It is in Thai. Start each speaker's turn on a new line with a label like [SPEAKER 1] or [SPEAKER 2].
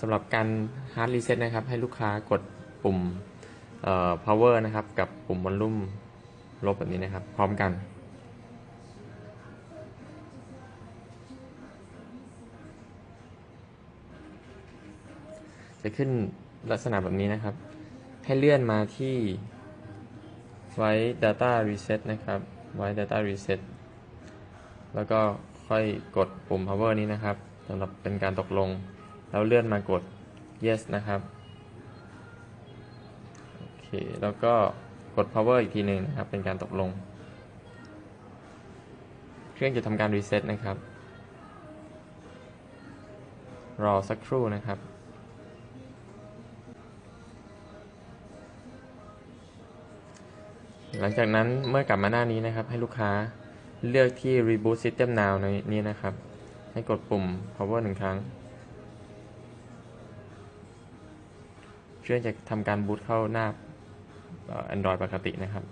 [SPEAKER 1] สำหรับการ hard reset นะครับ ให้ลูกค้ากดปุ่มเอ่อ power นะครับ กับปุ่ม volume ลบแบบนี้นะครับ พร้อมกัน จะขึ้นลักษณะแบบนี้นะครับ ให้เลื่อนมาที่ไว้ data reset นะครับ ไว้ data reset แล้วก็ค่อยกดปุ่ม power นี้นะครับสำหรับเป็นการตกลง แล้วเลื่อนมากด yes นะครับ โอเค แล้วก็กด power อีกทีหนึ่งนะครับ เป็นการตกลง เครื่องจะทำการ reset นะครับ รอสักครู่นะครับหลังจากนั้นเมื่อกลับมาหน้านี้นะครับ ให้ลูกค้าเลือกที่ reboot system now ในนี้นะครับ ให้กดปุ่ม power หนึ่งครั้ง เครื่องจะทำการบูตเข้าหน้า Android ปกตินะครับ